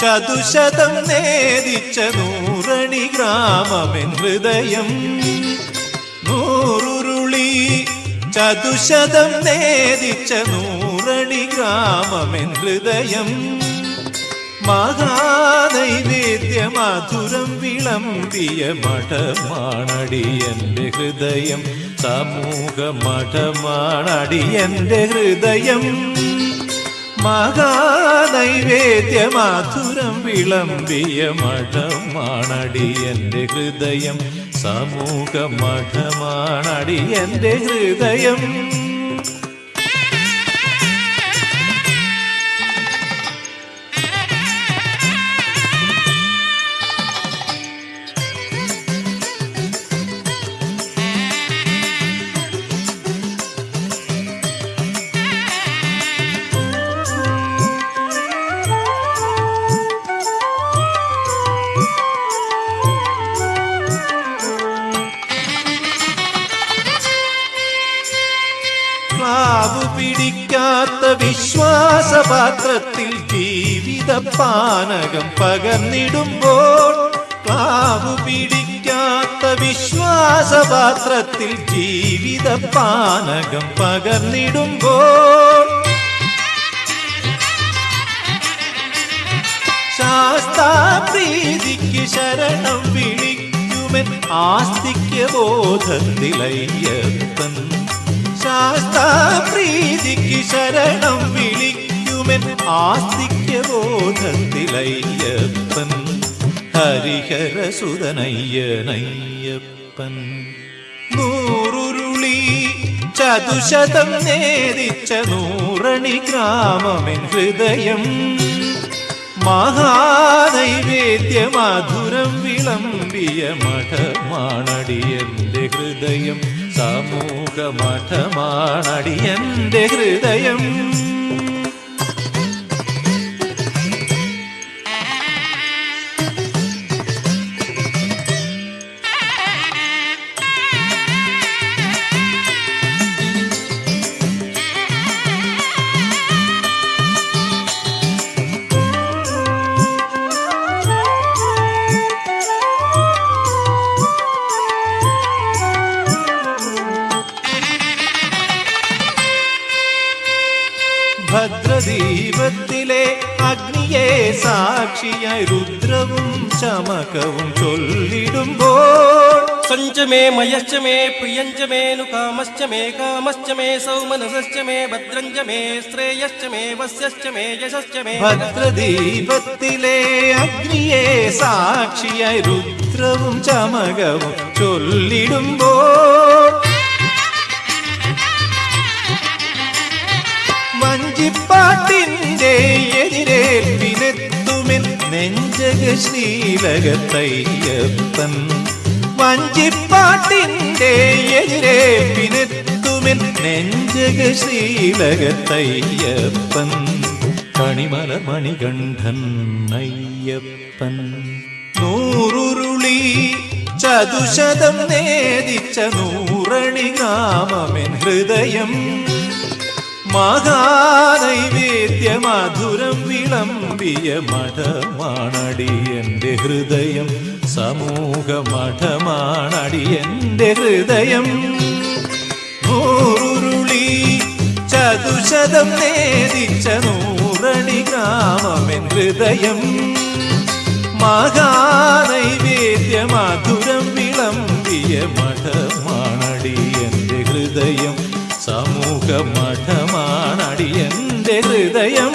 ചതുശതം നേദിച്ച നൂറണി ഗ്രാമമെൻ ഹൃദയം. നൂറുരുളി ചതുശതം നേദിച്ച നൂറണി ഗ്രാമമെൻ ഹൃദയം. മഹാനൈവേദ്യ മധുരം വിളമ്പിയ മഠമാണടി എന്റെ ഹൃദയം. സമൂഹ മഠമാണടി എന്റെ ഹൃദയം. മഹാനൈവേദ്യ മാധുരം വിളമ്പിയ മഠമാണടി എന്റെ ഹൃദയം. സമൂഹ മഠമാണടി എന്റെ ഹൃദയം. പിടിക്കാത്ത വിശ്വാസപാത്രത്തിൽ ജീവിത പാനകം പകർന്നിടുമ്പോൾ പാവു പിടിക്കാത്ത വിശ്വാസപാത്രത്തിൽ ജീവിത പാനകം പകർന്നിടുമ്പോൾ ശാസ്താപ്രീതിക്ക് ശരണം വിളിക്കുമൻ ആസ്തിക്യ ബോധത്തിലയ്യപ്പൻ ശാസ്താപ്രീതിക്ക് ശരണം വിളിക്കുമെൻ ആസ്തിക്യ ബോധത്തിലയ്യപ്പൻ ഹരിഹരസുതനയ്യനയ്യപ്പൻ. നൂറുരുളി ചതുശതം നേരിച്ച നൂറണി ഗ്രാമമെൻ ഹൃദയം മഹാനൈവേദ്യ മധുരം വിളമ്പിയ മഠമാണടിയന്റെ ഹൃദയം. സമൂഹ മഠമാണടി എന്റെ ഹൃദയം. ഭദ്രദീപത്തിലെ അഗ്നിയെ സാക്ഷിയായി രുദ്രവും ചമകവും ചൊല്ലിടുമ്പോൾ സഞ്ച may മയശ്ച may പ്രിയഞ്ച may നുകാമശ്ച may കാമശ്ച may സൗമനസശ്ച may ഭദ്രഞ്ച may ശ്രേയശ്ച may വസ്യശ്ച may യശശ്ച may ഭദ്രദീപത്തിലെ അഗ്നിയെ സാക്ഷിയായി രുദ്രവും ചമകവും ചൊല്ലിടുമ്പോൾ എതിരേൽപ്പിനെത്തുമെൻ നെഞ്ചക ശ്രീലകത്തയ്യപ്പൻ വഞ്ചിപ്പാട്ടിന്റെ എതിരേൽപ്പിനെത്തുമെൻ നെഞ്ചക ശ്രീലകത്തയ്യപ്പൻ കണിമല മണികണ്ഠൻ അയ്യപ്പൻ. നൂറുരുളി ചതുശതം നേദിച്ച നൂറണി നാമമെൻ ഹൃദയം മഹാനൈവേദ്യ മധുരം വിളമ്പിയ മഠമാണടി എന്റെ ഹൃദയം. സമൂഹ മഠമാണടി എന്റെ ഹൃദയം. നൂറുരുളി ചതുശതം നേദിച്ച നൂറണി ഗ്രാമമെൻ ഹൃദയം. മഹാനൈവേദ്യ മധുരം വിളമ്പിയ മഠമാണടി എന്റെ ഹൃദയം. സമൂഹ മഠമാണടി എന്റെ ഹൃദയം